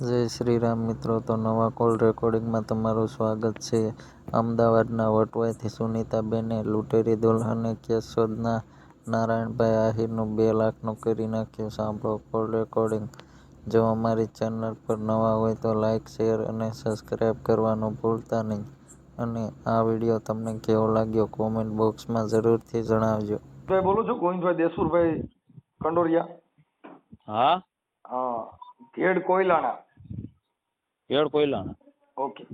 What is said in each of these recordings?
જય શ્રી રામ મિત્રો તો નવા કોલ રેકોર્ડિંગમાં તમારું સ્વાગત છે. અમદાવાદના વટવાઈથી સુનીતાબેને લૂંટેરી દુલ્હને કેશોદના નારાયણભાઈ આહિરનું બે લાખનું કરી નાખ્યું. સાંભળો કોલ રેકોર્ડિંગ. જો અમારી ચેનલ પર નવા હોય તો લાઇક શેર અને સબસ્ક્રાઈબ કરવાનું ભૂલતા નહીં. અને આ વીડિયો તમને કેવો લાગ્યો કોમેન્ટ બોક્સમાં જરૂરથી જણાવજો. ભાઈ બોલું છું ગોવિંદભાઈ દેસુરભાઈ કંડોરિયા. હા? હા ઘેડ કોયલાના. કેળ કોયલાના ઓકે.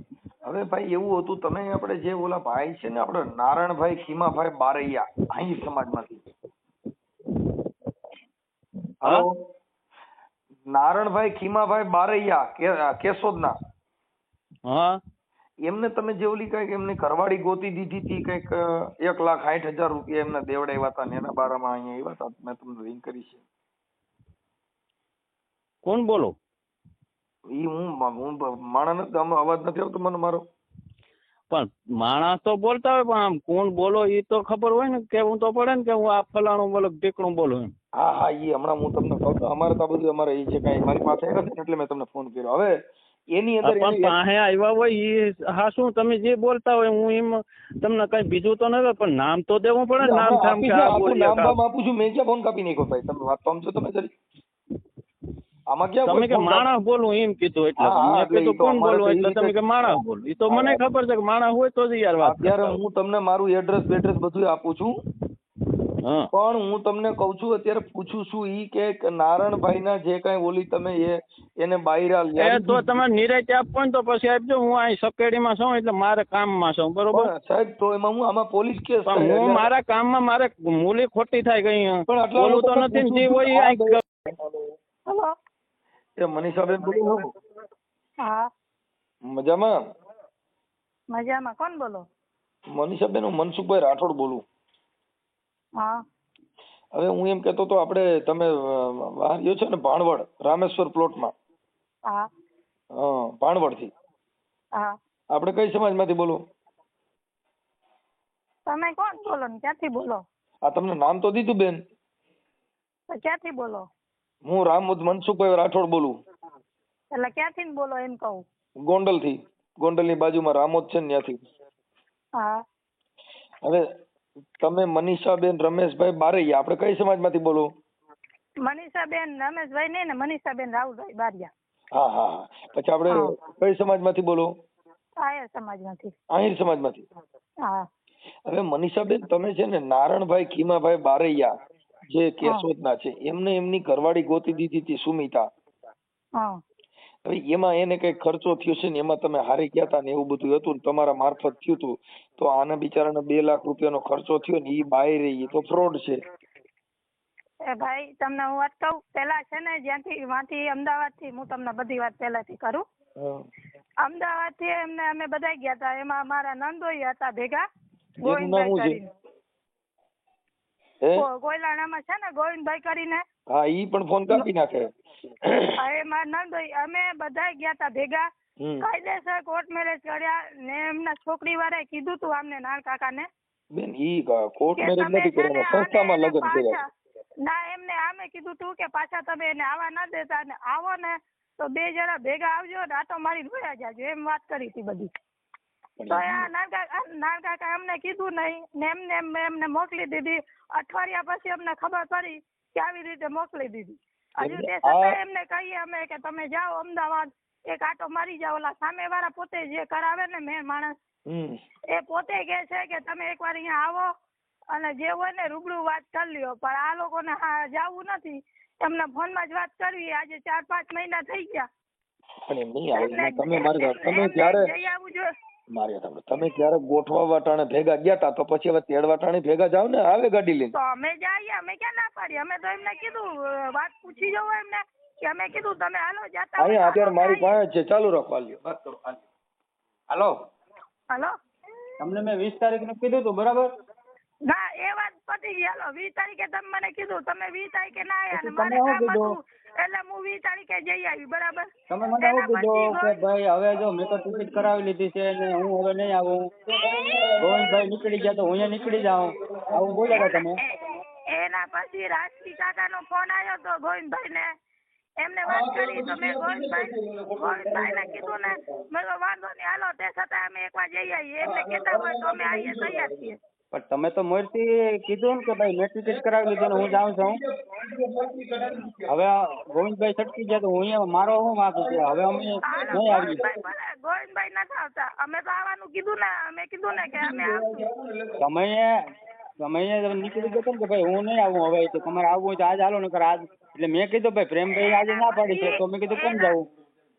હવે ભાઈ એવું હતું તમે આપણે જે ઓલા ભાઈ છે ને આપણે નારાયણભાઈ ખીમાભાઈ બારૈયા અહીં સમાજમાંથી? હલો નારાયણભાઈ ખીમાભાઈ બારૈયા કે- કેશોદના. હા? એમને તમે જે ઓલી કંઈક એમને કરવાડી ગોતી દીધી હતી કંઈક એક લાખ સાઠ હજાર રૂપિયા એમને દેવડાવ્યા હતા એના બારામાં અહીંયા આવ્યા હતા. મેં તમને રિંગ કરી છે. કોણ બોલો? ઈ હું હું માણસ અવાજ નથી આવતો મને મારો. પણ માણસ તો બોલતા હોય પણ આમ કોણ બોલો એ તો ખબર હોય ને કેવું તો પડે ને કે હું આ ફલાણું બોલો ઢીકણું બોલું એમ. હા હા ઈ હમણાં હું તમને કહું અમારે તો બધું અમારે એ છે કાંઈ મારી પાસે આવ્યા ને એટલે મેં તમને ફોન કર્યો. હવે એની અંદર પણ પાસે આવ્યા હોય એ હા શું તમે જે બોલતા હોય હું એમ તમને કઈ બીજું તો નથી પણ નામ તો દેવું પડે નામ આપી કે છે, આ આપું નામ આપું છું મેં ક્યાં ફોન કાપી નાખ્યો ભાઈ? તમે વાત સમજો તમે જરી. આમાં ક્યાં તમે કે માણસ બોલું એમ કીધું એટલે હા, હા, મેં કીધું કોણ અમારે એટલે તમે કે માણસ બોલું. એ તો મને ખબર છે કે માણસ હોય તો જ યાર વાત અત્યારે હું તમને મારું એડ્રેસ બેડ્રેસ બધું આપું છું. પણ હું તમને કહું છું અત્યારે પૂછું છું ઈ કે નારણભાઈ ના જે કઈ ઓલી તમે એ એને બાયરા એ લાવી તો તમે નિરાતે આપો ને તો પછી આપજો હું અહીં સકેડીમાં છું એટલે મારે કામમાં છું બરોબર? સાહેબ તો એમાં હું આમાં પોલીસ કેસ હું મારા કામમાં મારે મૂલી ખોટી થાય કઈ પણ આટલા તો નથી જે હોય હેલો એ મનીષાબેન બોલું છું. હા. મજામાં? મજામાં. કોણ બોલો? મનીષાબેન હું મનસુખભાઈ રાઠોડ બોલું. હા. હવે હું એમ કેતો તો આપણે તમે બહાર ગયો છો ને ભાણવડ રામેશ્વર પ્લોટમાં? હા. હા ભાણવડથી હા. આપણે કઈ સમાજમાંથી બોલો? તમે કોણ બોલો ને? ક્યાંથી બોલો? આ તમને નામ તો દીધું બેન. તો ક્યાંથી બોલો? હું રામ મનસુખભાઈ રાઠોડ બોલું. એટલે ક્યાંથી બોલો એમ કહું? ગોંડલથી. ગોંડલની બાજુમાં રામોદ છે ને ત્યાંથી. હા. હવે તમે મનીષાબેન રમેશભાઈ બારૈયા આપણે કઈ સમાજમાંથી બોલો? મનીષાબેન રમેશભાઈ નહીં ને મનીષાબેન રાહુલભાઈ બારિયા. હા હા પછી આપણે. કઈ સમાજમાંથી બોલો? આહિર સમાજમાંથી. આહિર સમાજમાંથી. હા. હવે મનીષાબેન તમે છે ને નારણભાઈ ખીમાભાઈ બારૈયા જે કેશોદના છે એમને એમની ઘરવાળી ગોતી દીધી હતી સુમિતા. હવે એમાં એને કઈ ખર્ચો થયો છે ને એમાં તમે હારી ગયા હતા ને એવું બધું હતું ને તમારા મારફત થયું હતું તો આને બિચારાને બે લાખ રૂપિયાનો ખર્ચો થયો ને એ બાય રહી તો ફ્રોડ છે. એ ભાઈ તમને હું વાત કહું પેલા છે ને જ્યાંથી વાંથી અમદાવાદથી હું તમને બધી વાત પહેલાથી કરું. અમદાવાદથી એમને અમે બધા ગયા હતા એમાં અમારા નંદોઈ હતા ભેગા ગોવિંદભાઈ કરીને. હે? છે ને ગોવિંદભાઈ કરીને? હા ઈ પણ ફોન કાપી નાખે. એ મારા નંદોઈ અમે બધા ગયા હતા ભેગા. કાયદેસર કોર્ટ મેરેજ કર્યા ને એમના છોકરી વાળા કીધું તું આમને કાકા ને બેન ઈ કોર્ટ મેરેજ નથી ને કર્યા સંસ્થામાં લગ્ન કર્યા. ના એમને આમે કીધું તું કે પાછા તમે એને આવા ના દેતા ને આવો ને તો બે જણા ભેગા આવજો ને આટો મારી રોયા જાજો એમ વાત કરી હતી બધી. તો આ નાળ કાકા નાળ કાકા એમને કીધું નહીં ને એમને એમ એમને મોકલી દીધી. અઠવાડિયા પછી અમને ખબર પડી કે આવી રીતે મોકલી દીધી. હજુ તે એમને એમને કહીએ અમે કે તમે જાઓ અમદાવાદ. એક આટો મારી જાઓ ઓલા સામે વાળા પોતે જે કરાવે ને મેં માણસ એ પોતે કે છે કે તમે એકવાર અહીંયા આવો અને જે હોય ને રૂબરૂ વાત કરી લ્યો. પણ આ લોકોને હા જાવું નથી. એમને ફોનમાં જ વાત કરવી. આજે ચાર પાંચ મહિના થઈ ગયા. પણ એમ નહીં તમે મારી તમે જ્યારે જઈ આવું જોઈએ. મારી વાત તમે જ્યારે ગોઠવા વાટાણે ભેગા ગયા તા તો પછી હવે તેડ વાટાણે ભેગા જાવ ને આવે ગાડી લઈને? તો અમે જઈએ અમે ક્યાં ના પાડી અમે તો એમને કીધું વાત પૂછી જવું એમને કે અમે કીધું તમે હાલો જાતા હોય અહીંયા અત્યારે મારી પાસે છે. ચાલુ રાખો હાલ્યો. વાત કરો હાલ્યો. હાલો? હાલો? તમને મેં વીસ તારીખનું કીધું હતું બરાબર? ના એ વાત પતી ગઈ. હાલો વીસ તારીખે તમે મને કીધું તમે વીસ તારીખે ના આવ્યા મારે કામ હતું? એટલે હું વીસ તારીખે જઈ આવી બરાબર? તમે મને એના એવું કીધું પછી કે ભાઈ હવે જો મેં તો ટિકિટ કરાવી લીધી છે ને હું હવે નહીં આવું. ગોવિંદભાઈ નીકળી ગયા તો હું અહીંયા નીકળી જાઉં. આવું બોલ્યા હતા તમે. એના પછી રાજકી કાકાનો ફોન આવ્યો તો ગોવિંદભાઈ ને એમને વાત કરી. તો મેં ગોવિંદભાઈ ને કીધું ને મેં વાંધો નહીં હાલો તે છતાં અમે એકવાર જઈ આવીએ. એમને કહેતા હોય તો અમે આવીએ તૈયાર છીએ. પણ તમે તો મોરથી કીધું ને કે ભાઈ મેં ટિકિટ કરાવી લીધી ને હું જાઉં છું. હવે ગોવિંદભાઈ છટકી ગયા તો હું અહીંયા મારો શું વાંક છે? હવે અમે નહીં આવીએ. ગોવિંદભાઈ નથી આવતા. અમે તો આવવાનું કીધું ને અમે કીધું ને કે અમે તમે તમે અહીંયા નીકળી ગયો ને કે ભાઈ હું નહીં આવું હવે તો તમારે આવવું હોય તો આજ હાલો નકર આજ. એટલે મેં કીધું ભાઈ પ્રેમભાઈ આજે ના પાડી છે. તો મેં કીધું કેમ જવું?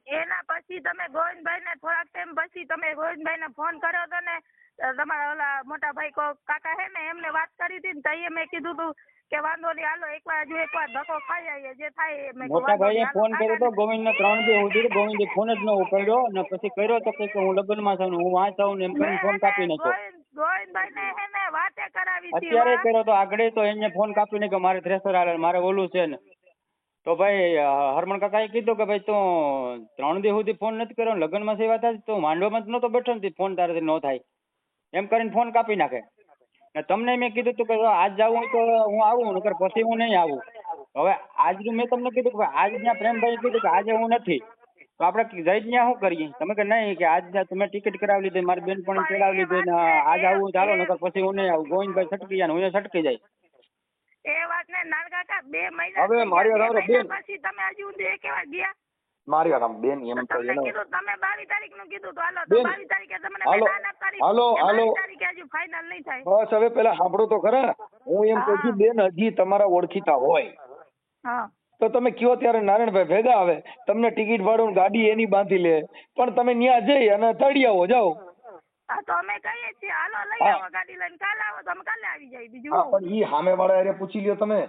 એના પછી તમે ગોવિંદભાઈ ને થોડાક ટાઈમ પછી તમે ગોવિંદભાઈ ને ફોન કર્યો હતો ને તમારા ઓલા મોટા ભાઈ કો કાકા હે ને એમને વાત કરી હતી ને તઈએ મેં કીધું તું કે વાંધો નહીં હાલો એકવાર હજુ એકવાર ધક્કો ખાઈ આવીએ જે થાય એ. મેં મોટા ભાઈએ ફોન કર્યો તો ગોવિંદને ત્રણ દી સુધી ગોવિંદે ફોન જ ન ઉપાડ્યો અને પછી કર્યો તો કે હું લગ્નમાં છું ને હું વાંચ આવું ને એમ કરીને ફોન કાપી નાખ્યો ગોવિંદભાઈને હે ને વાતે કરાવી હતી અત્યારે કર્યો તો આગળ તો એને ફોન કાપી નાખ્યો મારે થ્રેસર આવે મારે ઓલું છે ને. તો ભાઈ હરમણ કાકાએ કીધું કે ભાઈ તું ત્રણ દિવસ સુધી ફોન નથી કર્યો લગ્ન લગ્નમાં સેવા થાય તો માંડવામાં જ નહોતો બેઠો ને ફોન તારાથી ન થાય. એમ કરીને ફોન કાપી નાખે. ને તમને મેં કીધું તું કે આજ જવું હોય તો હું આવું નકર પછી હું નહીં આવું. હવે આજનું મેં તમને કીધું કે આજ ત્યાં પ્રેમભાઈ કીધું કે આજે હું નથી તો આપણે જઈ ત્યાં શું કરીએ? તમે કે નહીં કે આજ તમે ટિકિટ કરાવી લીધી મારી બેન પણ ચડાવી લીધી ને આજ આવું ચાલો નકર પછી હું નહીં આવું. ગોવિંદભાઈ છટકી જાય હું છટકી જાય. એ વાત ને નાર બે મહિના હવે મારી ગયા, વાત બે સાંભળો, મહિના પછી તમે હજુ એક વાર ગયા? મારી વાત આમ બેન એમ તો એનો તમે બાવીસ તારીખનું કીધું તો હાલો બેન, તો બાવીસ તારીખે તમને હાલો, મેં ના નકારી હાલો, હાલો. 22 તારીખે હજુ ફાઇનલ નહીં થાય. બસ હવે પેલા સાંભળો તો ખરા. હું એમ કહું છું બેન હજી તમારા ઓળખીતા હોય. હા. તો તમે કયો ત્યારે નારાયણભાઈ ભેગા આવે તમને ટિકિટ ભાડું ગાડી એની બાંધી લે પણ તમે ન્યા જઈ અને તળી આવો જાઓ. હા તો અમે કહીએ છીએ હાલો લઈ આવો ગાડી લઈને. કાલે આવો તો અમે કાલે આવી જાય બીજું હા પણ ઈ સામે વાળા એને પૂછી લ્યો તમે.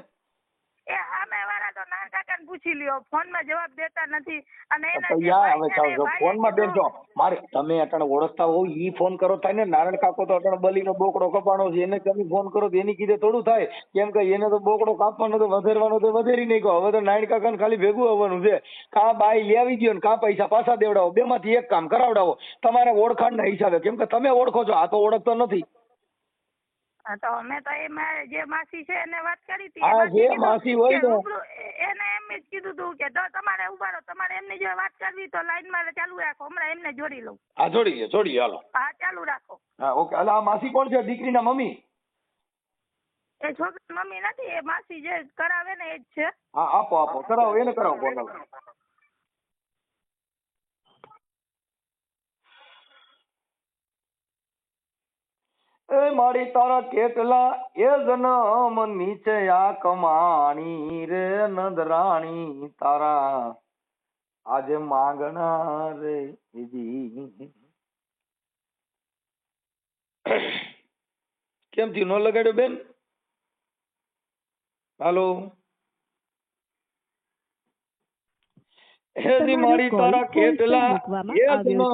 એ સામે તો નાના કાકાને પૂછી લ્યો. ફોનમાં જવાબ દેતા નથી. અને એના તો જે યા હવે ચાલો ને, જો બેન જો મારે તમે અટણ ઓળખતા હોવ ઈ ફોન કરો થાય ને નારાયણ કાકો તો અટણ બલી નો બોકડો કપાણો છે. એને તમે ફોન કરો તો એની કીધે થોડું થાય. કેમ કે એને તો બોકડો કાપવાનો તો વધેરવાનો તો વધેરી નહીં કહો. હવે તો નારાયણ કાકાને ખાલી ભેગું આવવાનું છે. કા બાઈ લે આવી ગયો ને કા પૈસા પાછા દેવડાવો. બેમાંથી એક કામ કરાવડાવો. તમારે ઓળખાણના હિસાબે. કેમ કે તમે ઓળખો છો આ તો ઓળખતો નથી. હા તો અમે તો એ જે માસી છે એને વાત કરી હતી હા, જે માસી હોય ને. એને એમ જ કીધું હતું કે તો તમારે ઊભા રહો તમારે એમની જોડે વાત કરવી તો લાઈનમાં ચાલુ રાખો હમણાં એમને જોડી લઉં. હા છોડીએ જોડી હાલો. હા ચાલુ રાખો. હા ઓકે અલા આ માસી કોણ છે? દીકરીના મમ્મી? એ છોકરી મમ્મી નથી એ માસી જે કરાવે ને એ જ છે. હા આપો આપો કરાવો એને કરાવો ફોન એ મારી તારા કેટલા એ જન્મ નીચે આ કમાણી રે નંદરાણી તારા. આજે માંગણા રે કેમ થયું? ન લગાડ્યો બેન? હાલો? હે મારી તારા કેટલા એ જન્મ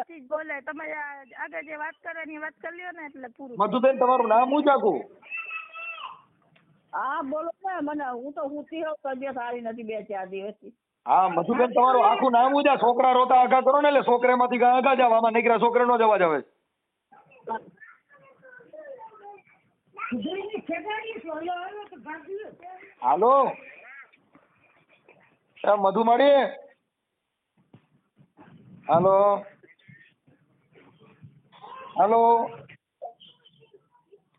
થી જ બોલે તમારે આગળ જે વાત કરવાની વાત કરી લ્યો ને એટલે પૂરું મધુબેન તમારું નામ હું જાગું? હા બોલો ને મને હું તો હુતી હોઉં તબિયત સારી નથી બે ચાર દિવસથી. હા મધુબેન તમારું આખું નામ ઉજા છોકરા રોતા આગા કરો ને એટલે છોકરામાંથી આગા જાવ આમાં નીકળ્યા છોકરા નો જવા જાવે હાલો? મધુ મધુમાળી હાલો? હાલો.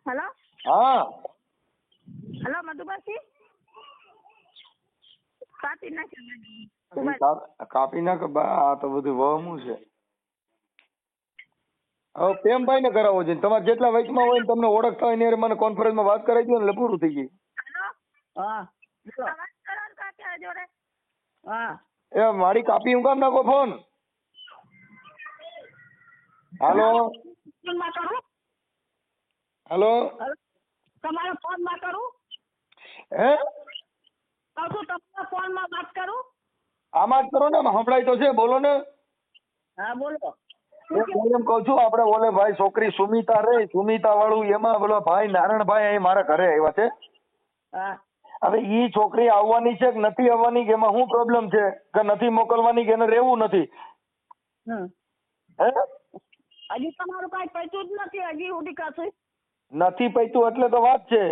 હેલો. હા. હેલો મધુબાસી. કાપી નાખ્યું કાપી નાખ બા આ તો બધું વહમું છે. હવે પ્રેમભાઈ ને કરાવવો છે તમારે જેટલા વયસમાં હોય ને તમને ઓળખતા હોય ને મને મને કોન્ફરન્સમાં વાત કરાવી દો ને એટલે પૂરું થઈ જોડે. હા. એ મારી કાપી હું કામ નાખો ફોન હાલો. ફોનમાં કરું? હાલો? તમારા ફોનમાં કરું? હે? કહું છું તમારા ફોનમાં વાત કરું? આમાં જ કરો ને સંભળાય તો છે બોલો ને. હા બોલો. એમ કહું છું આપણે ઓલે ભાઈ છોકરી સુમિતા રે સુમિતા વાળું એમાં બોલો ભાઈ નારાયણભાઈ અહીં મારા ઘરે આવ્યા છે. હવે ઈ છોકરી આવવાની છે કે નથી આવવાની કે એમાં શું પ્રોબ્લેમ છે? કે નથી મોકલવાની કે એને રહેવું નથી? હે? હજી તમારું કઈ પૈતું જ નથી હજી સુધી કશું? નથી પૈતું એટલે તો વાત છે.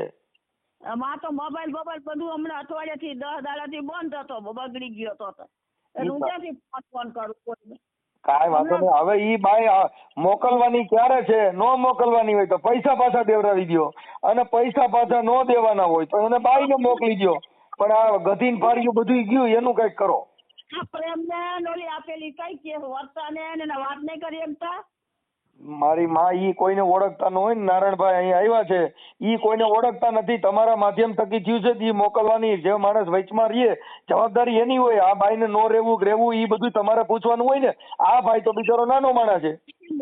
માં તો મોબાઈલ બોબાઈલ બધું હમણાં અઠવાડિયાથી દસ દાડાથી બંધ હતો બગડી ગયો તો તો. એટલે હું ક્યાંથી ફોન ફોન કરું કોઈને? કાંઈ વાંધો નહીં. હવે ઈ બાઈ મોકલવાની ક્યારે છે? નો મોકલવાની હોય તો પૈસા પાછા દેવડાવી દો અને પૈસા પાછા નો દેવાના હોય તો એને બાઈને મોકલી દો પણ આ ગધીન ફાડ્યું બધું ગયું એનું કંઈક કરો. આ પ્રેમને ને ઓલી આપેલી કઈ કે વર્તા ને એને વાત નહીં કરી એમ તા? મારી માં ઈ કોઈને ઓળખતા ન હોય ને નારાયણભાઈ અહીં આવ્યા છે, ઈ કોઈને ઓળખતા નથી. તમારા માધ્યમ થકી થયું છે ઈ મોકલવાની. જે માણસ વચમાં રહીએ, જવાબદારી એની હોય. આ ભાઈને નો રહેવું રહેવું, ઈ બધું તમારે પૂછવાનું હોય ને. આ ભાઈ તો બિચારો નાનો માણસ છે.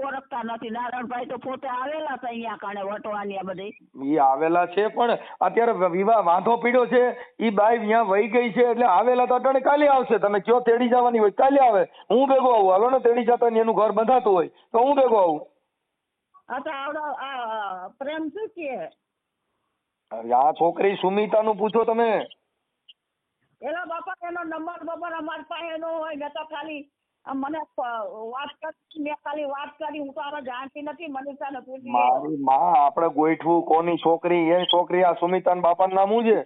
ઓળખતા નથી. નારાયણભાઈ તો પોતે આવેલા હતા અહીંયા કાણે વટવાની આ બધી. ઈ આવેલા છે પણ અત્યારે વિવાહ વાંધો પીડ્યો છે. ઈ બાઈ ત્યાં વહી ગઈ છે એટલે આવેલા તો અટાણે કાલે આવશે. તમે કયો તેડી જવાની હોય કાલે આવે. હું ભેગો આવું. હાલો ને તેડી જતા ને એનું ઘર બંધાતું હોય તો હું ભેગો આવું. આ તો આવડો આ પ્રેમ શું કે? આ છોકરી સુમિતાનું પૂછો તમે. એના બાપા એનો નંબર બબર અમારી પાસે નો હોય મેં તો ખાલી મને વાત કરી મેં ખાલી વાત કરી હું તો આને જાણતી નથી મનીષાને પૂછી મારી માં આપણે ગોઠવું કોની છોકરી એ છોકરી આ સુમિતાન બાપા નામ શું છે?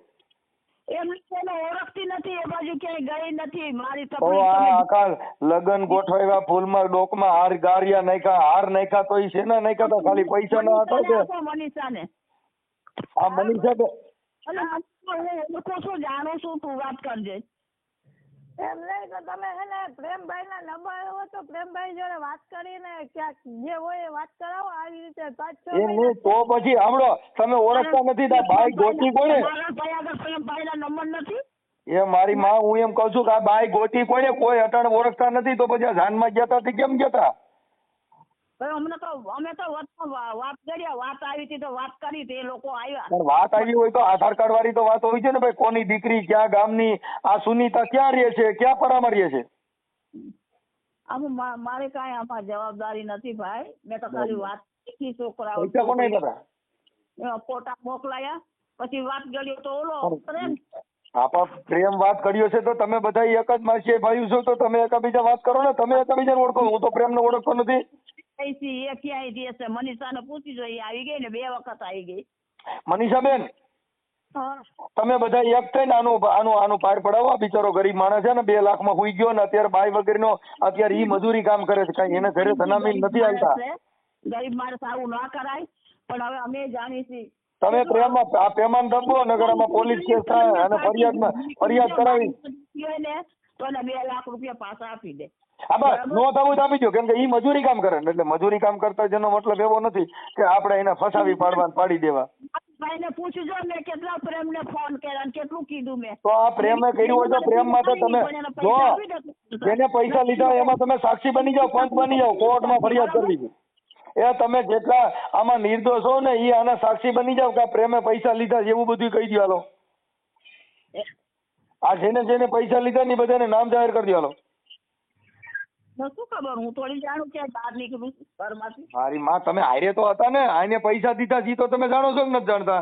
એમ એને ઓળખતી નથી એ બાજુ ક્યાંય ગઈ નથી મારી તકલીફ આખા લગન ગોઠવાયા ફૂલમાં ડોકમાં હાર ગારિયા નાખ્યા હાર નાખ્યા તો ઈ ને નાખ્યા તો? ખાલી પૈસા ના હતા કે? મનીષાને. આ મનીષા અને હું છું જાણું છું તું વાત કરજે. એમ નહીં તો તમે હે ને પ્રેમભાઈ ના નંબર હોય તો પ્રેમભાઈ જોડે વાત કરીને ક્યાંક જે હોય એ વાત કરાવો આવી રીતે. પાંચ છ એમ નહીં તો પછી સાંભળો તમે ઓળખતા નથી તો ભાઈ ગોટી કોને આગળ પ્રેમભાઈના નંબર નથી? એ મારી માં હું એમ કહું છું કે આ બાઈ ગોટી કોને કોઈ અટાણ ઓળખતા નથી તો પછી આ જાનમાં ગયા તા કેમ ગયા અમને તો અમે તો વાત કર્યા વાત આવી હતી તો વાત કરી એ લોકો આવ્યા. પણ વાત આવી હોય તો આધાર કાર્ડ વાળી તો વાત હોય છે ને ભાઈ કોની દીકરી ક્યાં ગામની આ સુનીતા ક્યાં રહે છે ક્યાં પરામાં રહે છે? આમાં મારે કાંઈ આમાં જવાબદારી નથી ભાઈ મેં તો ખાલી વાત શીખી છોકરાઓ હતા ફોટા મોકલાયા પછી વાત ગળ્યો તો ઓલો પ્રેમ આપા પ્રેમ વાત કર્યો છે તો તમે બધા એક જ માસી ભાઈ છો તો તમે એકબીજા વાત કરો ને તમે એકબીજાને ઓળખો હું તો પ્રેમને ઓળખતો નથી. પૈસી એ ક્યાંય જશે મનીષાને પૂછી જોઈએ આવી ગઈ ને? બે વખત આવી ગઈ. મનીષાબેન તમે બધા એક થઈને આનું આનું આનું પાર પડાવો. આ બિચારો ગરીબ માણસ છે ને બે લાખમાં હુઈ ગયો ને અત્યારે બાઈ વગરનો અત્યારે ઈ મજૂરી કામ કરે છે. કઈ એને ઘરે ધનામીન નથી આવતા. ગરીબ માણસ આવું ના કરાય. પણ હવે અમે જાણીએ છીએ. તમે પ્રેમમાં આ પેમાન દબો નગર આમાં પોલીસ કેસ થાય અને ફરિયાદમાં ફરિયાદ કરાવી. તો બે લાખ રૂપિયા પાછા આપી દે. હા બસ નો થવું તો આપી દો કેમ કે ઈ મજૂરી કામ કરે એટલે મજૂરી કામ કરતા જેનો મતલબ એવો નથી કે આપણે એને ફસાવી પાડવા પાડી દેવા. ભાઈને પૂછજો મેં કેટલા પ્રેમને ફોન કર્યા કેટલું કીધું મેં. તો આ પ્રેમે કર્યું હોય તો પ્રેમ માટે તમે જો જેને પૈસા લીધા એમાં તમે સાક્ષી બની જાઓ પંચ બની જાઓ કોર્ટમાં ફરિયાદ કરવી એ તમે જેટલા આમાં નિર્દોષ હો ને એ આના સાક્ષી બની જાઓ કે પ્રેમે પૈસા લીધા એવું બધું કહી દો હાલો. આ જેને જેને પૈસા લીધા ને બધાને નામ જાહેર કરી દો હાલો. શું ખબર? હું થોડી જાણું કે બહાર નીકળું ઘરમાંથી. મારી માં તમે હારે તો હતા ને? આને પૈસા દીધા છે ઈ તો તમે જાણો છો કે નથી જાણતા?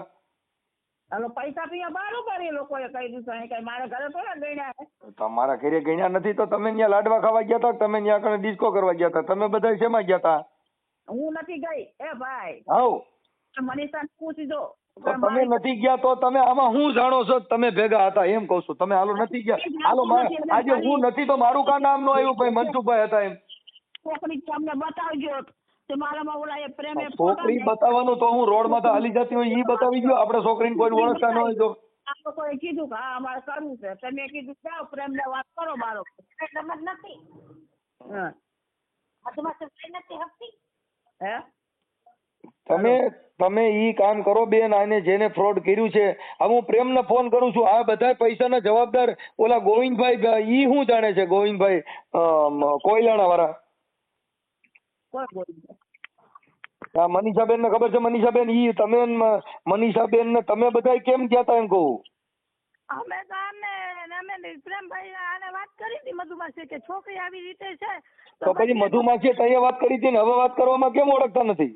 હાલો પૈસા અહીંયા બરાબર એ લોકોએ કહી દીધું અહીં કઈ મારા ઘરે થોડા ગણ્યા છે તમારા ઘરે ગણ્યા નથી તો તમે ત્યાં લાડવા ખાવા ગયા હતા તમે ત્યાં આગળ ડિસ્કો કરવા ગયા હતા તમે બધા શેમાં ગયા હતા હું નથી ગઈ. એ ભાઈ. હવ મનીષા પૂછી તો તમે નથી ગયા તો તમે આમાં હું જાણો છો? તમે ભેગા હતા એમ કહું છું. તમે હાલો નથી ગયા. હાલો આજે હું નથી તો મારું કા નામ નો આવ્યું ભાઈ? મનસુખભાઈ હતા એમ. છોકરી તમને બતાવજો એ પ્રેમે છોકરી બતાવવાનું તો હું રોડમાં તો હાલી જતી હોય ઈ બતાવી ગયો આપણે છોકરીને કોઈ ઓળખતા ન હોય તો. લોકોએ કીધું કે હા અમારે કરવું છે. તમે કીધું જાઓ પ્રેમને વાત કરો મારો. નંબર નથી. હા. મધુમાસી નથી હકતી હે? તમે તમે ઈ કામ કરો બેન આને જેને ફ્રોડ કર્યું છે. હવે હું પ્રેમને ફોન કરું છું. આ બધા પૈસાના જવાબદાર ઓલા ગોવિંદભાઈ ઈ શું જાણે છે ગોવિંદભાઈ? કોયલાણા વાળા મનીષાબેન ને ખબર છે મનીષાબેન? ઈ તમે મનીષાબેન ને તમે બધા કેમ ગયા તા એમ કહું? અમે તો અમે અમે પ્રેમભાઈ આને વાત કરી હતી મધુમાસી કે છોકરી આવી રીતે છે. તો પછી મધુમાસી તઈએ વાત કરી હતી ને હવે વાત કરવામાં કેમ ઓળખતા નથી?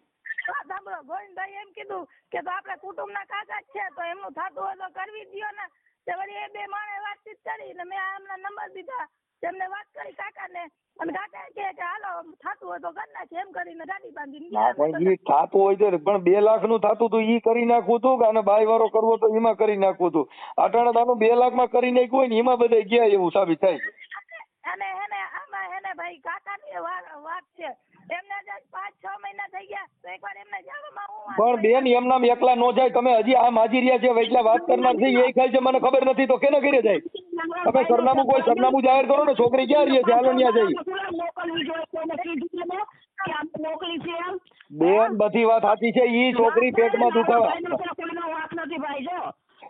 ગોવિંદભાઈ એમ કીધું કે તો આપણે કુટુંબના કાકા જ છે તો એમનું થતું હોય તો કરવી દો ને. તે વળી એ બે માણે વાતચીત કરી ને મેં એમના નંબર દીધા. તેમને વાત કરી કાકાને અને કહે કે હાલો થતું હોય તો કરી નાખીએ એમ કરીને ગાડી બાંધીને ગયા. પણ ઈ થાતું હોય તો પણ બે લાખનું થતું હતું ઈ કરી નાખવું હતું કે આને બાય વાળો કરવો તો એમાં કરી નાખવું હતું અટાણા તાનું બે લાખમાં કરી નાખ્યું હોય ને એમાં બધા ગયા એવું સાબિત થાય અને એને આમાં એને ભાઈ કાકાની ની વાત છે. એમને જ આજ પાંચ છ મહિના થઈ ગયા તો એકવાર એમને જવામાં હું વાંધો પણ બેન એમના એકલા નો જાય તમે હજી આ માજી રહ્યા છે એટલા વાત કરનાર છે એ ખાય છે મને ખબર નથી તો કેને ઘરે જાય? તમે સરનામું કોઈ સરનામું જાહેર કરો ને છોકરી ક્યાં રહી છે હાલો ત્યાં જઈ. બેન બધી વાત સાચી છે ઈ છોકરી પેટમાં દુખાવા.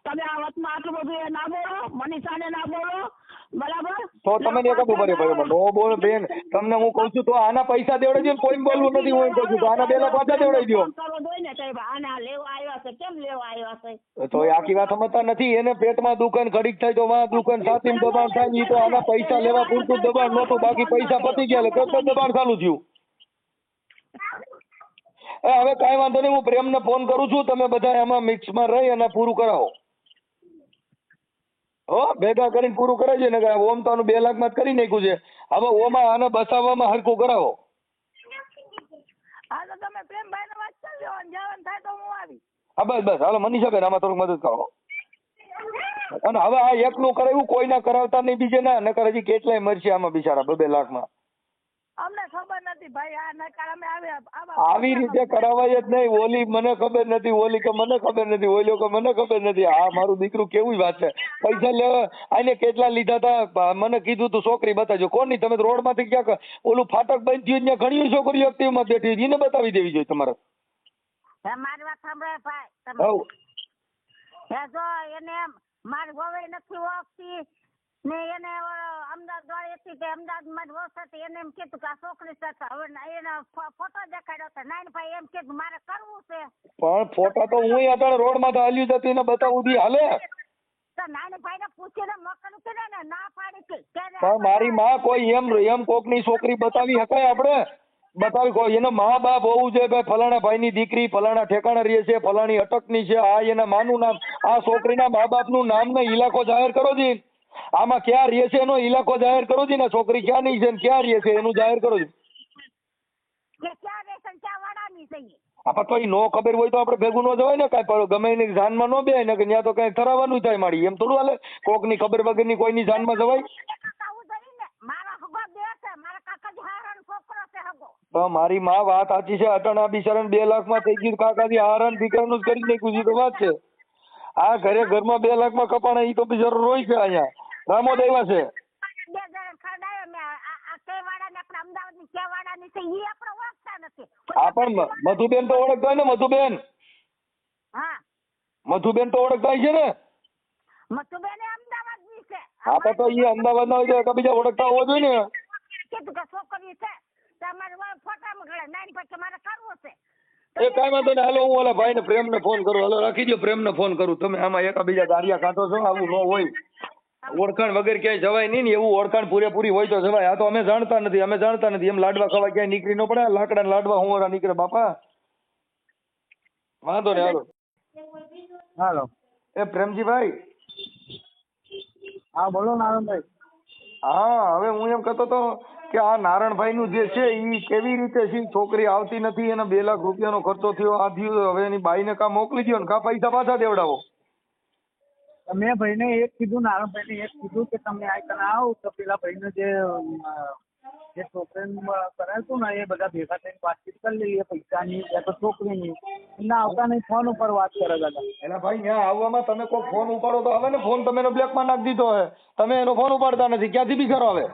તમે આ વાતમાં આટલું બધું ના બોલો મનીષાને ના બોલો બરાબર? તો તમે ને કબૂ ભરે ભરે નો બોલ બેન. તમને હું કહું છું તો આના પૈસા દેવડાવી દો ને બોલવું નથી હું એમ કહું છું તો આના બે પાછા દેવડાવી દો. કરવો જોઈએ ને કે આને આ લેવા આવ્યા છે. કેમ લેવા આવ્યા છે? તો એ આખી વાત સમજતા નથી. એને પેટમાં દુકાન ઘડીક થાય તો વાં દુકાન સાથી દબાણ થાય ને તો આના પૈસા લેવા પૂરતું દબાણ નહોતું. બાકી પૈસા પતી ગયા એટલે દબાણ ચાલુ થયું? હવે કાંઈ વાંધો નહીં હું પ્રેમને ફોન કરું છું. તમે બધા એમાં મિક્સમાં રહી અને પૂરું કરાવો. હો ભેગા કરીને પૂરું કરાવજો ને ઓમ તો આનું બે લાખમાં કરી નાખ્યું છે. હવે ઓમાં આને બસાવવામાં હરખું કરાવો. હા તો તમે પ્રેમભાઈને વાત કરી લો જવાનું થાય તો હું આવી હા બસ બસ. હાલો મનીષાબેન આમાં થોડુંક મદદ કરો. અને હવે આ એકનું કરાવ્યું કોઈના કરાવતા નહીં બીજે ના નકર હજી કેટલાય મરશે આમાં બિચારા બે બે લાખમાં. અમને ખબર નથી ભાઈ આ નકાર અમે આવે આવી રીતે કરાવાય જ નહીં. ઓલી મને ખબર નથી ઓલી કે મને ખબર નથી ઓલ્યો કે મને ખબર નથી. આ મારું દીકરું કેવું વાત છે? પૈસા લેવા આને કેટલા લીધા હતા? મને કીધું તું છોકરી બતાવજો. કોની? તમે રોડમાંથી ક્યાંક ઓલું ફાટક બંધ થયું ત્યાં ઘણી છોકરીઓ એક્ટિવમાં બેઠી એને બતાવી દેવી જોઈએ તમારે. મારી વાત સાંભળે ભાઈ હવ. જો એને મારી ગોવે નથી ઓળખતી ને એને હતી તે અમદાવાદમાં વહુ હતી એને એમ કીધું કે આ છોકરી સાથે હવે ના- એને ફોટો દેખાડ્યો તો નાઈન ભાઈ એમ કીધું મારે કરવું છે. પણ ફોટા તો હું અત્યારે રોડમાં તો હાલ્યું જતી ને બતાવું દી હાલે. તો નાની ભાઈ ને પૂછીને મોકલું કીધું ને ના પાડી કે પણ મારી માં કોઈ એમ એમ કોકની છોકરી બતાવી હકાય આપણે? બતાવી કોઈ? એનો મા બાપ હોવું જોઈએ ભાઈ ફલાણા ભાઈની દીકરી ફલાણા ઠેકાણે રહે છે ફલાણી અટકની છે આ એના માનું નામ આ છોકરીના મા બાપનું નામ ને ઇલાકો જાહેર કરો જી. આમાં ક્યાં રહે છે એનો ઇલાકો જાહેર કરો છો ને, છોકરી ક્યાં ની છે ને ક્યાં રહે છે એનું જાહેર કરો છે આપણે તો નો ખબર હોય તો આપણે ભેગું ન જવાય ને કાંઈ ગમે એની જાનમાં ન બે ને કે ત્યાં તો કઈ થરાવાનું થાય મારી, એમ થોડું હાલે? કોકની ખબર વગરની કોઈની જાનમાં જવાય? કાકા મારા માં વાત સાચી છે, અટણા બિચારા બે લાખમાં થઈ ગયું, કાકાજી હારાન દીકરાનું જ કરી નાખ્યું તો વાત છે. આ ઘરે ઘરમાં બે લાખમાં કપાણા એ તો બિચારો રોય છે અહીંયા. રામોદ દેવા છે. ને ની ની પણ મધુબેન તો ઓળખતા ને મધુબેન? મધુબેન તો ઓળખતા છે ને? મધુબેન અમદાવાદની છે. તો તો અમદાવાદ ના હોય તો એકબીજા ઓળખતા હોવા જોઈએ ને. કીધું કે છોકરી છે તમારે ફોટા મોકલે નાની પછી મારે કરવું છે. એ કઈ વાંધો નહીં. હાલો હું ઓલા ભાઈને પ્રેમને ફોન કરું. હાલો રાખી દો પ્રેમ ને ફોન કરું. તમે આમાં એકબીજા દારિયા કાઢો છો આવું ન હોય. ઓળખાણ વગર ક્યાંય જવાય નહીં ને એવું ઓળખાણ પૂરેપૂરી હોય તો જવાય. આ તો અમે જાણતા નથી અમે જાણતા નથી. એમ લાડવા ખાવા ક્યાંય નીકળી ન પડે. લાકડા લાડવા હું નીકળે બાપા? વાંધો નહીં હાલો. હાલો. એ પ્રેમજીભાઈ? હા બોલો નારણભાઈ હા હવે હું એમ કહેતો હતો કે આ નારણભાઈ નું જે છે એ કેવી રીતે છે? છોકરી આવતી નથી એને બે લાખ રૂપિયાનો ખર્ચો થયો. આ થયું હવે એની બાઈને કા મોકલી દો ને કા પૈસા પાછા દેવડાવો. મેં ભાઈને એક કીધું નારાયણભાઈને એક કીધું કે તમે આ કને આવો. તો પેલા ભાઈને જે જે છોકરી કરાયું ને એ બધા ભેગા થઈને વાતચીત કરી લઈએ પૈસાની યા તો છોકરીની. એમના આવતા નહીં ફોન ઉપર વાત કરે દાદા. એટલે ભાઈ અહીંયા આવવામાં તમે કોઈ ફોન ઉપાડો તો આવે ને ફોન તમે એનો બ્લેકમાં નાખી દીધો હે. તમે એનો ફોન ઉપાડતા નથી. ક્યાંથી બી બિચારો આવે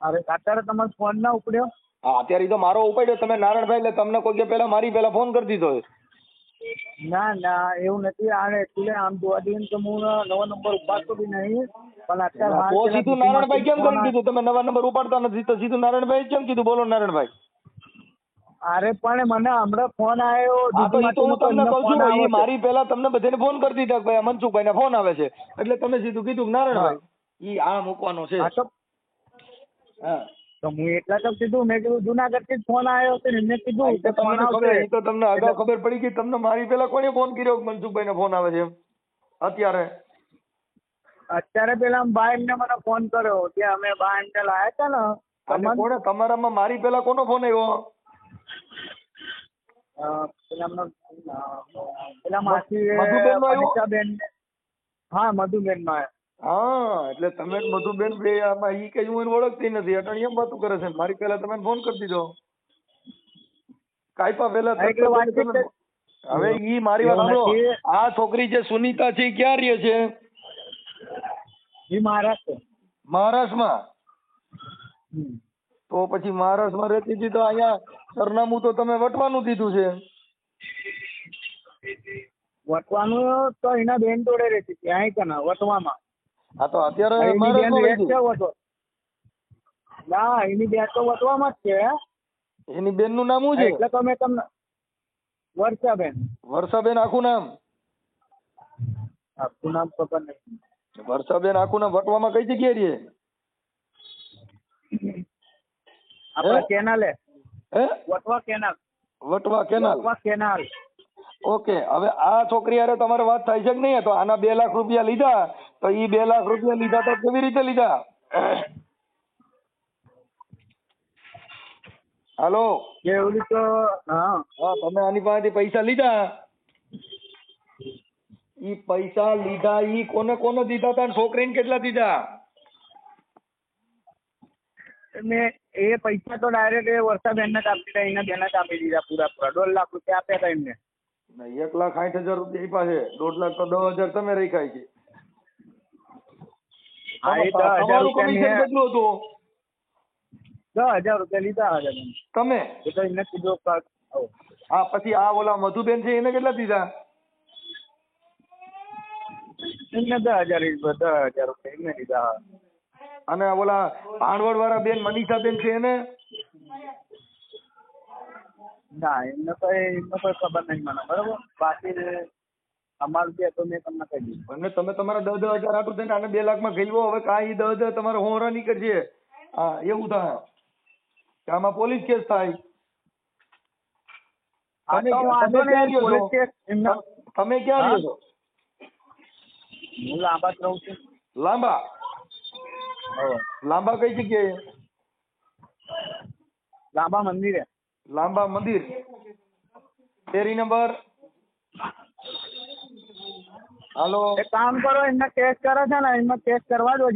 અરે અત્યારે તમારો ફોન ના ઉપડ્યો? હા અત્યારે તો મારો ઉપાડ્યો તમે નારણભાઈ એટલે તમને કોઈ કે પેલા મારી પેલા ફોન કરી દીધો. ના ના એવું નથી. આને એટલે આમ જોવા જઈએ તો હું નવો નંબર ઉપાડતો બી નહીં પણ અત્યારે તો સીધું નારાયણભાઈ કેમ કરી દીધું? તમે નવા નંબર ઉપાડતા નથી તો સીધું નારાયણભાઈ કેમ કીધું? બોલો નારાયણભાઈ અરે પણ મને હમણાં ફોન આવ્યો. તો એ તો હું તમને કહું છું ભાઈ મારી પહેલા તમને બધાને ફોન કરી દીધા ભાઈ આ ને ફોન આવે છે. એટલે તમે સીધું કીધું નારાયણભાઈ ઈ આ મૂકવાનો છે. હા. તો હું એટલા તો કીધું મેં કીધું જુનાગઢથી ફોન આવ્યો છે એમને કીધું કે ફોન આવશે. તો તમને અગાઉ ખબર પડી ગઈ તમને મારી પેલા કોણે ફોન કર્યો મનસુખભાઈ ને ફોન આવે છે અત્યારે? અત્યારે પેલા બા એમને મને ફોન કર્યો કે અમે બા એમને લાયા હતા ને કોને તમારામાં મારી પેલા કોનો ફોન આવ્યો? પેલા માસી મધુબેનનો આવ્યો? હા મધુબેન નો હા એટલે તમે ને મધુબેન બે આમાં ઈ કે હું એને ઓળખતી નથી. અટાણી એમ વાતું કરે છે મારી પહેલા તમે ફોન કરી દીધો. કાંઈ પણ પહેલા જ હવે ઈ મારી વાત સાંભળો. આ છોકરી જે સુનીતા છે ક્યાં રહે છે? ઈ મહારાષ્ટ્ર. મહારાષ્ટ્રમાં. તો પછી મહારાષ્ટ્રમાં રહેતી હતી તો અહીંયા સરનામું તો તમે વટવાનું દીધું છે. વટવાનું તો એના બેન જોડે રહેતી હતી અહીં કના વટવામાં. હા તો અત્યારે બેન રહી છે વટવા ના એની બેન તો વટવામાં જ છે એની એની બેનનું નામ શું છે? એટલે તો મેં તમને વર્ષાબેન. વર્ષાબેન આખું નામ? આખું નામ ખબર નહીં. વર્ષાબેન આખું નામ વટવામાં કઈ જગ્યાએ રહીએ આપણા કેનાલે. હે? Vatva canal. Vatva canal. Vatva canal. Okay હવે આ છોકરી હારે તમારે વાત થાય છે કે નહીં? તો આના બે લાખ રૂપિયા લીધા તો ઈ બે લાખ રૂપિયા લીધા તો કેવી રીતે લીધા? હાલો? એવું તો હા. હા તમે આની પાસેથી પૈસા લીધા? ઈ પૈસા લીધા ઈ કોને કોને દીધા અને છોકરીને કેટલા દીધા? મેં એ પૈસા તો ડાયરેક્ટ એ વર્ષાબેન ને જ આપી દીધા એના બેન જ આપી દીધા પૂરા પૂરા. દોઢ લાખ રૂપિયા આપ્યા હતા એમને. એક લાખ સાઠ હજાર રૂપિયા પાસે દોઢ લાખ તો દસ હજાર તમે રાખ્યા છે. એ તમારું કમિશન કેટલું હતું? દસ હજાર રૂપિયા લીધા હતા એમને. તમે? એ તો એમને કીધું કે આવો. હા પછી આ ઓલા મધુબેન છે એને કેટલા દીધા? એમને દસ હજાર દસ હજાર રૂપિયા એમને લીધા. અને ઓલા ભાણવડ વાળા બેન મનીષા બેન છે એને? ના એમને તો એમને તો ખબર નહીં મને બરોબર? બાકી અમારું જે તો મેં તમને કહી દીધું. અને તમે તમારા દસ દસ હજાર આટલું થઈને આને બે લાખમાં ગયેલો હવે કાંઈ દસ હજાર તમારે હોરા નીકળશે હા એવું થાય કે આમાં પોલીસ કેસ થાય. ક્યાં- નહીં રહ્યો છો? તમે ક્યાં રહ્યો છો? હું લાંબા જ રહું છું. લાંબા? લાંબા કઈ જગ્યાએ? લાંબા મંદિરે. લાંબા મંદિર. શેરી નંબર? હાલો. એક કામ કરો એમને કેસ કરે છે ને એમને કેસ કરવા દો.